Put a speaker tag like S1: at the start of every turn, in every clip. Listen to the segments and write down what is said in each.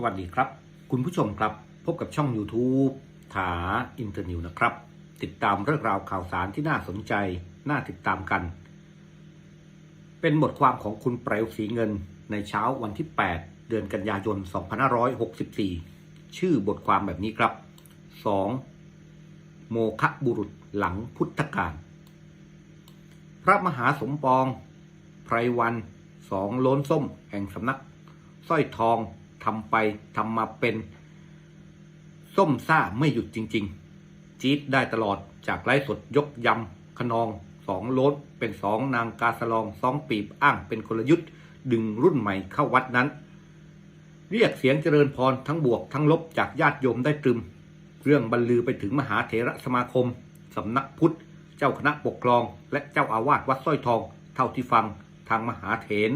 S1: สวัสดีครับ คุณผู้ชมครับ พบกับช่อง YouTube ถาอินเตอร์นิวนะครับ ติดตามเรื่องราวข่าวสารที่น่าสนใจ น่าติดตามกัน เป็นบทความของคุณเปลวสีเงินในเช้าวันที่ 8 เดือนกันยายน 2564 ชื่อบทความแบบนี้ครับ 2. โมคะบุรุษหลังพุทธกาลพระมหาสมปอง ไพรวันสองโล้นส้มแห่งสำนักสร้อยทอง ทำไปทำมาเป็น ส้มซ่าไม่หยุดจริง ๆ จี๊ดได้ตลอดจากไลฟ์สดยกยำขนองสองโล้นเป็นสองนางกาสลองสองปีบอ้างเป็นกลยุทธ์ ดึงรุ่นใหม่เข้าวัดนั้น เรียกเสียงเจริญพรทั้งบวกทั้งลบจากญาติโยมได้ตรึม เรื่องบรรลือไปถึงมหาเถระสมาคมสำนักพุทธ เจ้าคณะปกครอง และเจ้าอาวาสวัดสร้อยทอง เท่าที่ฟังทางมหาเถร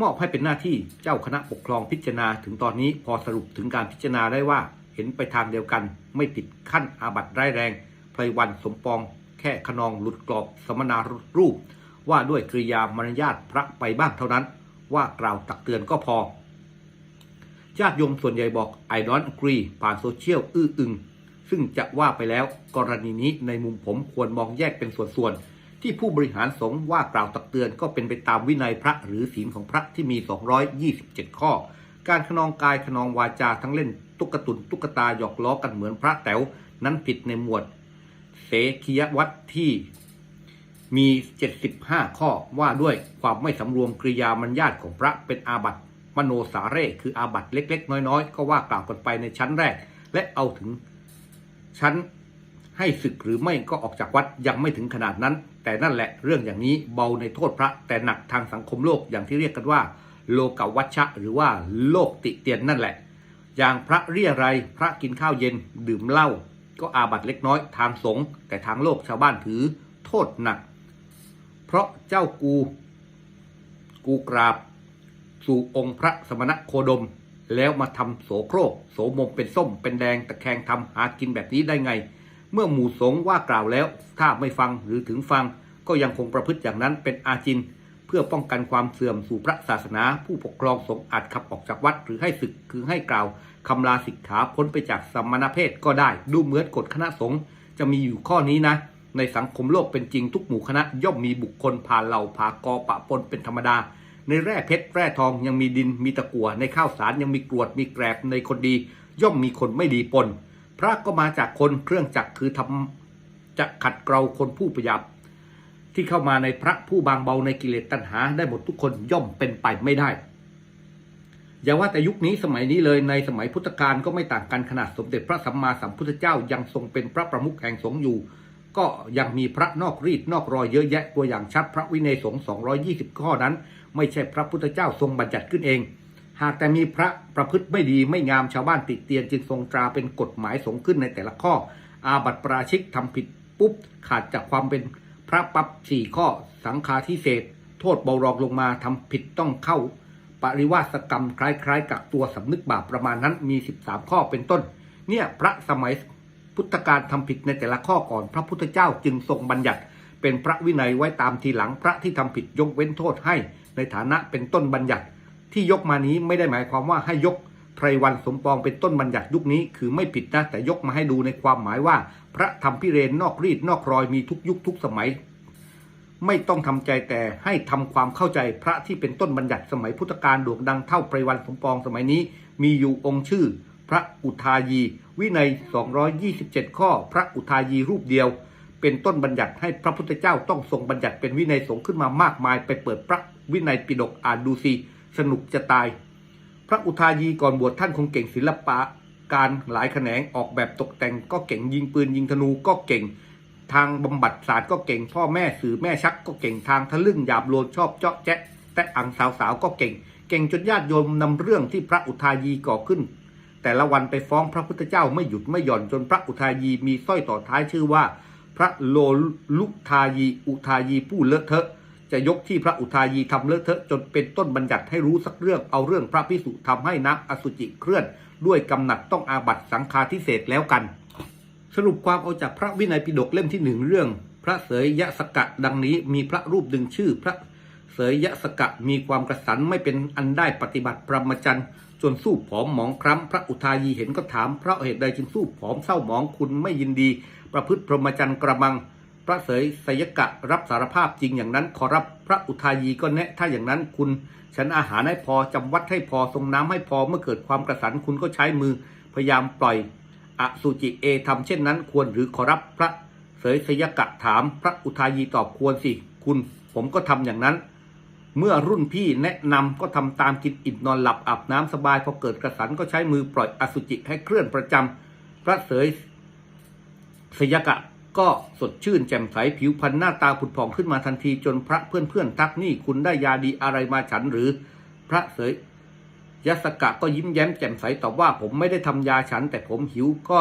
S1: มอบให้เป็นหน้าที่เจ้าคณะปกครองพิจารณาถึงตอนนี้พอสรุปถึงการพิจารณาได้ว่าเห็นไปทางเดียวกันไม่ติดขั้นอาบัติร้ายแรงไพรวันสมปอง แค่ขนองหลุดกรอบสมนารูป ว่าด้วยกริยามารยาทพระไปบ้างเท่านั้น ว่ากล่าวตักเตือนก็พอญาติโยมส่วนใหญ่บอก I don't agree ผ่านโซเชียลอื้ออึงซึ่งจะว่าไปแล้วกรณีนี้ในมุมผมควรมองแยกเป็นส่วนๆ ที่ผู้บริหารสงฆ์ว่ากล่าวตักเตือนก็เป็นไปตามวินัยพระหรือศีลของพระที่มี 227 ข้อ การขนองกายขนองวาจาทั้งเล่นตุ๊กตุนตุ๊กตาหยอกล้อกันเหมือนพระแต๋วนั้นผิดในหมวดเสขียวัตที่มี 75 ข้อว่าด้วยความไม่สำรวมกริยามัญญาตของพระเป็นอาบัติมโนสาเร่คืออาบัติเล็ก ๆ น้อย ๆ ก็ว่ากล่าวกันไปในชั้นแรก และเอาถึงชั้น ให้ศึกหรือไม่ก็ออกจากวัดยังไม่ถึงขนาดนั้น แต่นั่นแหละเรื่องอย่างนี้เบาในโทษพระ แต่หนักทางสังคมโลกอย่างที่เรียกกันว่า โลกวัชชะ หรือว่าโลกติเตียนนั่นแหละ อย่างพระเรียไรพระกินข้าวเย็นดื่มเหล้าก็อาบัตเล็กน้อยทางสงฆ์แต่ทางโลกชาวบ้านถือโทษหนัก เพราะเจ้ากู กูกราบ สู่องค์พระสมณะโคดม แล้วมาทำโสโครกโสมมเป็นส้มเป็นแดงตะแคงทำหากินแบบนี้ได้ไง เมื่อหมู่สงว่ากล่าวแล้ว ถ้าไม่ฟังหรือถึงฟัง ก็ยังคงประพฤติอย่างนั้นเป็นอาจิน เพื่อป้องกันความเสื่อมสู่พระศาสนา ผู้ปกครองสงฆ์อาจขับออกจากวัดหรือให้ศึกคือให้กล่าวคำลาสิกขาพ้นไปจากสมณเพศก็ได้ ดูเหมือนกฎคณะสงฆ์จะมีอยู่ข้อนี้นะ ในสังคมโลกเป็นจริงทุกหมู่คณะย่อมมีบุคคลผ่านเหล่าผากอปะปนเป็นธรรมดา ในแร่เพชรแร่ทองยังมีดินมีตะกั่วในข้าวสารยังมีกรวดมีแกรบในคนดี ย่อมมีคนไม่ดีปน พระก็มาจากคนเครื่องจักรคือทำจะขัดเกลาคนผู้ประหยัดที่เข้ามาในพระผู้บางเบาในกิเลสตัณหา ได้หมดทุกคนย่อมเป็นไปไม่ได้ อย่าว่าแต่ยุคนี้สมัยนี้เลยในสมัยพุทธกาลก็ไม่ต่างกันขนาดสมเด็จพระสัมมาสัมพุทธเจ้ายังทรงเป็นพระประมุขแห่งสงฆ์อยู่ ก็ยังมีพระนอกรีดนอกรอยเยอะแยะตัวอย่างชัดพระวินัยสงฆ์220 ข้อนั้น ไม่ใช่พระพุทธเจ้าทรงบัญญัติขึ้นเอง หากแต่มีพระประพฤติไม่ดีไม่งามชาวบ้านติเตียนจึงทรงตราเป็นกฎหมายสงฆ์ขึ้นในแต่ละข้อ อาบัติปราชิกทำผิดปุ๊บ ขาดจากความเป็นพระปับสี่ข้อสังฆาทิเศษ โทษเบารองลงมาทำผิดต้องเข้า ปริวาสกรรมคล้ายๆ กับตัวสำนึกบาปประมาณนั้นมี 13 ข้อเป็นต้น เนี่ยพระสมัยพุทธกาลทำผิดในแต่ละข้อก่อนพระพุทธเจ้าจึงทรงบัญญัติ เป็นพระวินัยไว้ตามทีหลังพระที่ทำผิดยกเว้นโทษให้ ในฐานะเป็นต้นบัญญัติ ที่ยกมานี้ไม่ได้หมายความว่าให้ยกไพรวันสมปองเป็นต้นบัญญัติยุคนี้ คือไม่ผิดนะแต่ยกมาให้ดูในความหมายว่า พระธรรมพิเรนนอกรีดนอกรอยมีทุกยุคทุกสมัย ไม่ต้องทำใจแต่ให้ทำความเข้าใจพระที่เป็นต้นบัญญัติสมัยพุทธกาลโด่งดังเท่าไพรวันสมปองสมัยนี้ มีอยู่องค์ชื่อ พระอุทายี วินัย 227 ข้อ พระอุทายีรูปเดียว เป็นต้นบัญญัติให้พระพุทธเจ้าต้องทรงบัญญัติเป็นวินัยสงฆ์ขึ้นมามากมายไปเปิดพระวินัยปิฎกอ่านดูสิ สนุกจะตาย พระอุทายีก่อนบวชท่านคงเก่งศิลปะการหลายแขนงออกแบบตกแต่งก็เก่งยิงปืนยิงธนูก็เก่ง ทางบำบัดศาสตร์ก็เก่ง พ่อแม่สื่อแม่ชักก็เก่งทางทะลึ่งหยาบโลนชอบเจาะแจ๊ะแต่อังสาวๆก็เก่ง เก่งจนญาติโยมนำเรื่องที่พระอุทายีก่อขึ้น แต่ละวันไปฟ้องพระพุทธเจ้าไม่หยุดไม่หย่อนจนพระอุทายีมีสร้อยต่อท้ายชื่อว่า พระโลลุทายีอุทายีผู้เลอะเทอะ จะยกที่พระอุทายีทำเลอะเทอะจนเป็นต้นบัญญัติให้รู้สักเรื่องเอาเรื่องพระพิสุทำให้น้ำอสุจิเคลื่อน ด้วยกำหนัดต้องอาบัตสังฆาทิเศษแล้วกัน สรุปความเอาจากพระวินัยปิฎกเล่มที่หนึ่งเรื่อง พระเสยยะสกะดังนี้มีพระรูปดึงชื่อพระเสยยะสกะมีความกระสันไม่เป็นอันได้ปฏิบัติพรหมจรรย์จนสู้ผอมหมองคล้ำพระอุทายีเห็นก็ถามพระเหตุใดจึงสู้ผอมเศร้าหมองคุณไม่ยินดี ประพฤติพรหมจรรย์กระมัง พระเสยสยกะรับสารภาพจริงอย่างนั้น ขอรับพระอุทายีก็แนะถ้าอย่างนั้นคุณ ฉันอาหารให้พอจำวัดให้พอทรงน้ำให้พอเมื่อเกิดความกระสันคุณก็ใช้มือพยายามปล่อยอสุจิเอทำเช่นนั้นควรหรือขอรับพระเสยสยกะถาม พระอุทายีตอบควรสิ คุณ ผมก็ทำอย่างนั้น เมื่อรุ่นพี่แนะนำก็ทำตามกินอิ่มนอนหลับอาบน้ำสบายพอเกิดกระสันก็ใช้มือปล่อยอสุจิให้เคลื่อนประจำพระเสยสยกะ ก็สดชื่นแจ่มใสผิวพรรณหน้าตาผุดผ่องขึ้นมาทันทีจนพระเพื่อนๆทักนี่คุณได้ยาดีอะไรมาฉันหรือ พระเสยยสกะก็ยิ้มแย้มแจ่มใสตอบว่าผมไม่ได้ทำยาฉัน แต่ผมหิวก็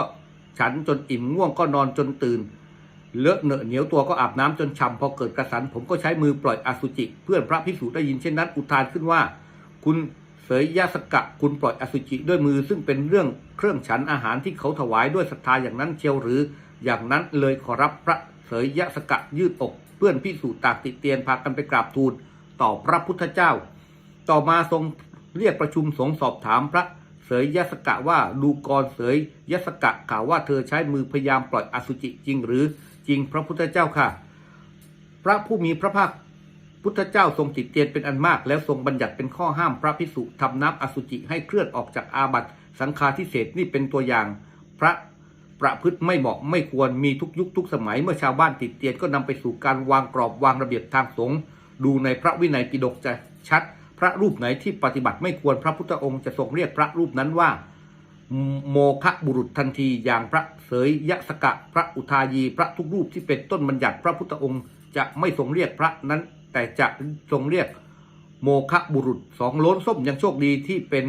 S1: ฉันจนอิ่มง่วงก็นอนจนตื่น เลอะเหนอะเหนียวตัวก็อาบน้ำจนฉ่ำพอเกิดกระสัน ผมก็ใช้มือปล่อยอสุจิ เพื่อนพระภิกษุได้ยินเช่นนั้นอุทานขึ้นว่า คุณเสยยสกะคุณปล่อยอสุจิด้วยมือซึ่งเป็นเรื่องเครื่องฉันอาหารที่เขาถวายด้วยศรัทธาอย่างนั้นเชียวหรือ อย่างนั้นเลยขอรับพระเสยยะสกะยืดอกเพื่อนพิสูจน์ตากติเตียนพากันไปกราบทูลต่อพระพุทธเจ้า ต่อมาทรงเรียกประชุมสงฆ์สอบถามพระเสยยสกะว่าดูกรเสยยสกะกล่าวว่าเธอใช้มือพยายามปล่อยอสุจิจริงหรือจริงพระพุทธเจ้าค่ะ พระผู้มีพระภาคพุทธเจ้าทรงติเตียนเป็นอันมาก แล้วทรงบัญญัติเป็นข้อห้ามพระภิกษุทำน้ำอสุจิให้เคลื่อนออกจากอาบัติสังฆาทิเศษนี่เป็นตัวอย่าง พระ ประพฤติไม่เหมาะไม่ควรมีทุกยุคทุกสมัยเมื่อชาวบ้านติดเตียนก็นำไปสู่การวางกรอบวางระเบียบทางสงฆ์ดูในพระวินัยปิฎกจะชัด พระรูปไหนที่ปฏิบัติไม่ควรพระพุทธองค์จะทรงเรียกพระรูปนั้นว่า โมคะบุรุษทันทีอย่างพระเสยยสกะ พระอุทายี พระทุกรูปที่เป็นต้นบัญญัติพระพุทธองค์จะไม่ทรงเรียกพระนั้น แต่จะทรงเรียกโมคะบุรุษสองล้นส้มยังโชคดีที่เป็น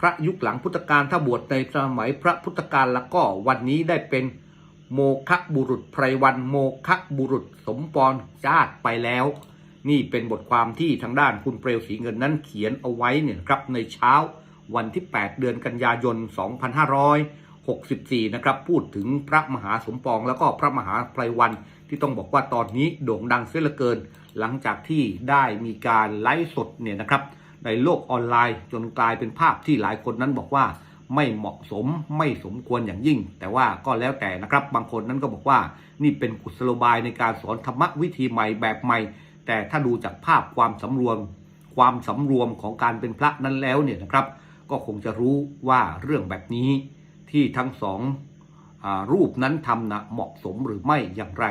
S1: พระยุคหลังพุทธกาลถ้าบวชในสมัยพระพุทธกาลแล้วก็วันนี้ได้เป็นโมคะบุรุษไพรวันโมคะบุรุษสมปองจาดไปแล้ว นี่เป็นบทความที่ทางด้านคุณเปลวสีเงินนั้นเขียนเอาไว้เนี่ยครับในเช้าวันที่ 8 เดือนกันยายน 2564 นะครับ พูดถึงพระมหาสมปองแล้วก็พระมหาไพรวันที่ต้องบอกว่าตอนนี้โด่งดังเสียเหลือเกิน หลังจากที่ได้มีการไลฟ์สดเนี่ยนะครับ ในโลกออนไลน์จนกลายเป็นภาพที่หลายคนนั้นบอกว่าไม่เหมาะสมไม่สมควรอย่างยิ่ง แต่ว่าก็แล้วแต่นะครับ บางคนนั้นก็บอกว่า นี่เป็นกุศโลบายในการสอนธรรมะวิธีใหม่แบบใหม่ แต่ถ้าดูจากภาพความสำรวม ความสำรวมของการเป็นพระนั้นแล้วเนี่ยนะครับ ก็คงจะรู้ว่าเรื่องแบบนี้ที่ทั้งสองอรูปนั้นทำนะเหมาะสมหรือไม่อย่างไร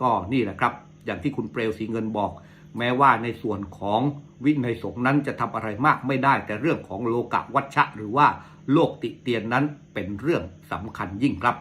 S1: ก็นี่แหละครับ อย่างที่คุณเปลวสีเงินบอก แม้ว่าในส่วนของวินัยสงฆ์นั้นจะทำอะไรมากไม่ได้ แต่เรื่องของโลกะวัชชะ หรือว่าโลกติเตียนนั้นเป็นเรื่องสำคัญยิ่งครับ